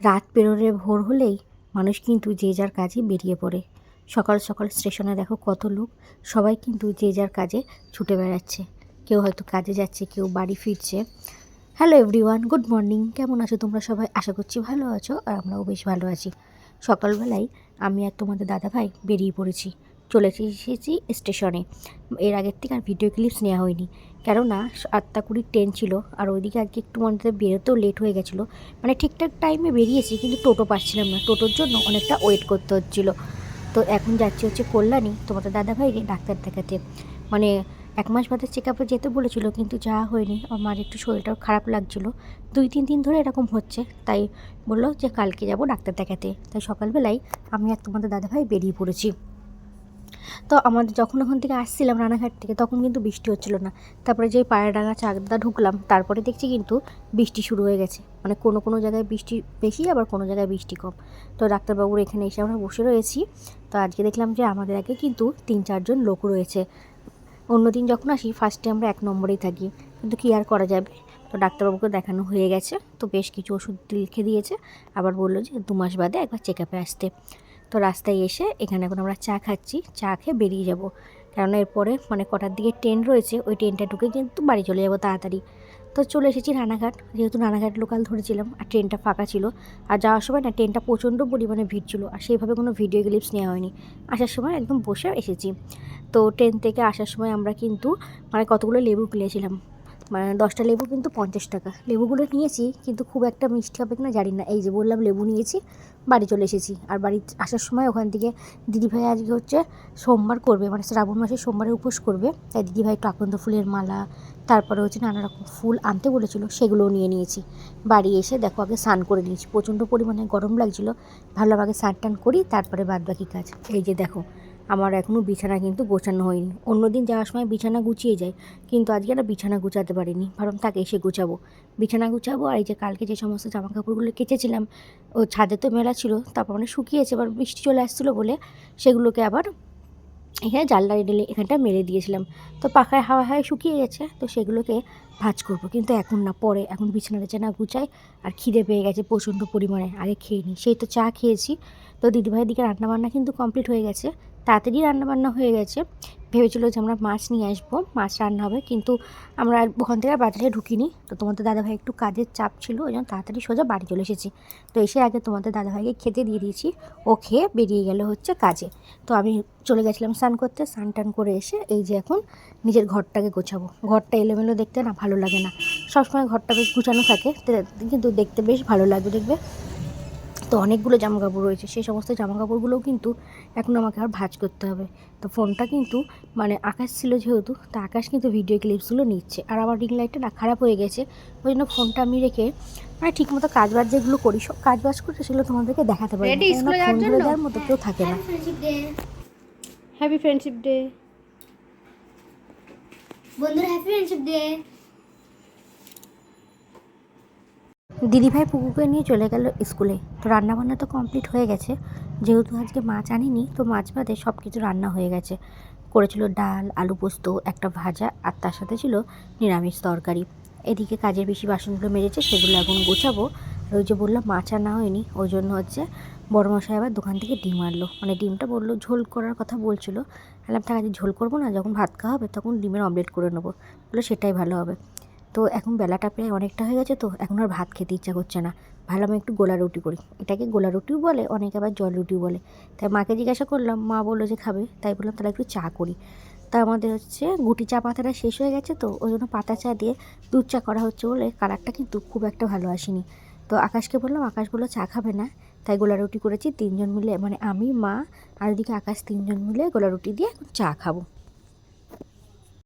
রাত পেরোরে ভোর হলেই মানুষ কিন্তু যে যার কাজে বেরিয়ে পড়ে। সকাল সকাল স্টেশনে দেখো কত লোক, সবাই কিন্তু যে যার কাজে ছুটে বেড়াচ্ছে। কেউ হয়তো কাজে যাচ্ছে, কেউ বাড়ি ফিরছে। Hello everyone, good morning. কেমন আছো তোমরা সবাই? আশা করছি ভালো আছো আর আমরাও বেশ ভালো আছি। সকালবেলায় আমি আর তোমাদের দাদাভাই বেরিয়ে পড়েছি। চলে এসেছি স্টেশনে। এর আগের থেকে আর ভিডিও ক্লিপস নেওয়া হয়নি। কেননা আটটা কুড়ির ট্রেন ছিল, আর ওইদিকে আজকে একটু মধ্যে বেরোতেও লেট হয়ে গেছিল। মানে ঠিকঠাক টাইমে বেরিয়েছি, কিন্তু টোটো পাচ্ছিলাম না। টোটোর জন্য অনেকটা ওয়েট করতে হচ্ছিল। তো এখন যাচ্ছি হচ্ছে কল্যাণী, তোমাদের দাদাভাইকে ডাক্তার দেখাতে। মানে এক মাস বাদে চেক আপে যেতে বলেছিল, কিন্তু যাওয়া হয়নি। আমার একটু শরীরটাও খারাপ লাগছিল। দুই, তিন দিন ধরে এরকম হচ্ছে। তাই বলল যে কালকে যাব ডাক্তার দেখাতে। তাই সকালবেলায় আমি আর তোমাদের দাদাভাই বেরিয়ে পড়েছি। তো আমাদের যখন ওখান থেকে আসছিলাম রানাঘাট থেকে, তখন কিন্তু বৃষ্টি হচ্ছিল না। তারপরে যে পায়রাডাঙ্গা চাকদা ঢুকলাম, তারপরে দেখছি কিন্তু বৃষ্টি শুরু হয়ে গেছে। মানে কোনো কোনো জায়গায় বৃষ্টি বেশি, আবার কোনো জায়গায় বৃষ্টি কম। তো ডাক্তারবাবুর এখানে এসে আমরা বসে রয়েছি। তো আজকে দেখলাম যে আমাদের আগে কিন্তু তিন চারজন লোক রয়েছে। অন্যদিন যখন আসি ফার্স্টে আমরা এক নম্বরেই থাকি। কিন্তু কী আর করা যাবে? তো ডাক্তারবাবুকে দেখানো হয়ে গেছে। তো বেশ কিছু ওষুধ লিখে দিয়েছে। আবার বলল যে দু মাস বাদে একবার চেক আপে আসতে। তো রাস্তায় এসে এখানে এখন আমরা চা খাচ্ছি, চা খেয়ে বেরিয়ে যাব। কেননা এরপরে মানে কটার দিকে ট্রেন রয়েছে, ওই ট্রেনটা ঢুকে কিন্তু বাড়ি চলে যাব তাড়াতাড়ি। তো চলে এসেছি রানাঘাট, যেহেতু রানাঘাট লোকাল ধরেছিলাম, আর ট্রেনটা ফাঁকা ছিল। আর যাওয়ার সময় না ট্রেনটা প্রচণ্ড পরিমাণে ভিড় ছিল, আর সেইভাবে কোনো ভিডিও ক্লিপস নেওয়া হয়নি। আসার সময় একদম বসে এসেছি। তো ট্রেন থেকে আসার সময় আমরা কিন্তু মানে কতগুলো লেবু কিনেছিলাম মানে দশটা লেবু কিন্তু পঞ্চাশ টাকা। লেবুগুলো নিয়েছি, কিন্তু খুব একটা মিষ্টি হবে কিনা জানি না। এই যে বললাম, লেবু নিয়েছি, বাড়ি চলে এসেছি। আর বাড়ি আসার সময় ওখান থেকে দিদিভাই আজকে হচ্ছে সোমবার করবে মানে শ্রাবণ মাসে সোমবারে উপোস করবে। তাই দিদিভাই আকন্দ ফুলের মালা, তারপরে হচ্ছে নানা রকম ফুল আনতে বলেছিল, সেগুলোও নিয়ে নিয়েছি। বাড়ি এসে দেখো, আগে স্নান করে নিয়েছি। প্রচণ্ড পরিমাণে গরম লাগছিল ভালোভাবে স্নান টান করি, তারপরে বাদ বাকি কাজ। এই যে দেখো আমার এখনও বিছানা কিন্তু গোছানো হয়নি। অন্যদিন যাওয়ার সময় বিছানা গুছিয়ে যায় কিন্তু আজকে একটা বিছানা গুছাতে পারিনি। ভাবলাম তাকে এসে গুছাবো। বিছানা গুছাবো আর এই যে কালকে যে সমস্ত জামা কাপড়গুলো কেচেছিলাম, ও ছাদে তো মেলা ছিল, তারপর মানে শুকিয়েছে, এবার বৃষ্টি চলে আসছিল বলে সেগুলোকে আবার এখানে জানলা ডেলে এখানটা মেরে দিয়েছিলাম। তো পাখায় হাওয়া হাওয়ায় শুকিয়ে গেছে, তো সেগুলোকে ভাজ করব। কিন্তু এখন না, পরে এখন বিছানা টিছানা গুছাই আর খিদে পেয়ে গেছে প্রচণ্ড পরিমাণে, আগে খেয়ে নিই সেই তো চা খেয়েছি, তো দিদিভাইয়ের দিকে রান্নাবান্না কিন্তু কমপ্লিট হয়ে গেছে। তাড়াতাড়ি রান্নাবান্না হয়ে গেছে। ভেবেছিলো যে আমরা মাছ নিয়ে আসব, মাছ রান্না হবে কিন্তু আমরা ওখান থেকে বাজারে ঢুকিনি। তো তোমাদের দাদাভাই একটু কাজের চাপ ছিল, ওই জন্য তাড়াতাড়ি সোজা বাড়ি চলে এসেছি। তো এসে আগে তোমাদের দাদাভাইকে খেতে দিয়ে দিয়েছি। ও খেয়ে বেরিয়ে গেল হচ্ছে কাজে। তো আমি চলে গেছিলাম স্নান করতে, স্নান টান করে এসে এই যে এখন নিজের ঘরটাকে গোছাবো। ঘরটা এলোমেলো দেখতে না ভালো লাগে না। সবসময় ঘরটা বেশ গুছানো থাকে কিন্তু দেখতে বেশ ভালো লাগবে, দেখবে? তো অনেকগুলো জামা কাপড় রয়েছে। সেই সমস্ত জামা কাপড়গুলোও কিন্তু এখন আমাকে আর ভাজ করতে হবে। তো ফোনটা কিন্তু মানে আকাশ ছিল যেহেতু তা আকাশ কিন্তু ভিডিও ক্লিপসগুলো নিচ্ছে। আর আমার রিং লাইটটা না খারাপ হয়ে গেছে। ওই জন্য ফোনটা আমি রেখে মানে ঠিকমতো কাজ বাজ যেগুলো করি সব কাজ বাজ করে সেগুলো তোমাদেরকে দেখাতে পারি Ready? ফোন স্কুলে যাওয়ার ধরে জন্য? দেওয়ার মতো কেউ থাকে না। হ্যাপি ফ্রেন্ডশিপ ডে বন্ধুরা হ্যাপি ফ্রেন্ডশিপ ডে দিদিভাই পুকুকে নিয়ে চলে গেল স্কুলে। তো রান্নাবান্না তো কমপ্লিট হয়ে গেছে। যেহেতু আজকে মাছ আনিনি, তো মাছ বাদে সব কিছু রান্না হয়ে গেছে। করেছিল ডাল, আলু পোস্ত, একটা ভাজা, আর তার সাথে ছিল নিরামিষ তরকারি। এদিকে কাজের বেশি বাসনগুলো মেরেছে সেগুলো এখন গোছাবো। আর ওই যে বললাম, মাছ আনা হয়নি, ওই জন্য হচ্ছে বড় মশাই আবার দোকান থেকে ডিম আনলো। মানে ডিমটা বলল, ঝোল করার কথা বলছিল। বললাম আজকে ঝোল করব না, যখন ভাত খাওয়া হবে, তখন ডিমের অমলেট করে নেব। বলল, সেটাই ভালো হবে। তো এখন বেলাটা প্রায় অনেকটা হয়ে গেছে, তো এখন আর ভাত খেতে ইচ্ছা করছে না। ভালো আমি একটু গোলা রুটি করি। এটাকে গোলা রুটিও বলে, অনেকে আবার জল রুটিও বলে। তাই মাকে জিজ্ঞাসা করলাম, মা বলল যে খাবে? তাই বললাম, তাহলে একটু চা করি। তা আমাদের হচ্ছে গুটি চা পাতাটা শেষ হয়ে গেছে, তো ওই জন্য পাতা চা দিয়ে দুধ চা করা হচ্ছে বলে কালারটা কিন্তু খুব একটা ভালো আসেনি। তো আকাশকে বললাম, আকাশ বলল চা খাবে না। তাই গোলা রুটি করেছি, তিনজন মিলে মানে আমি, মা আর ওদিকে আকাশ তিনজন মিলে গোলা রুটি দিয়ে চা খাব।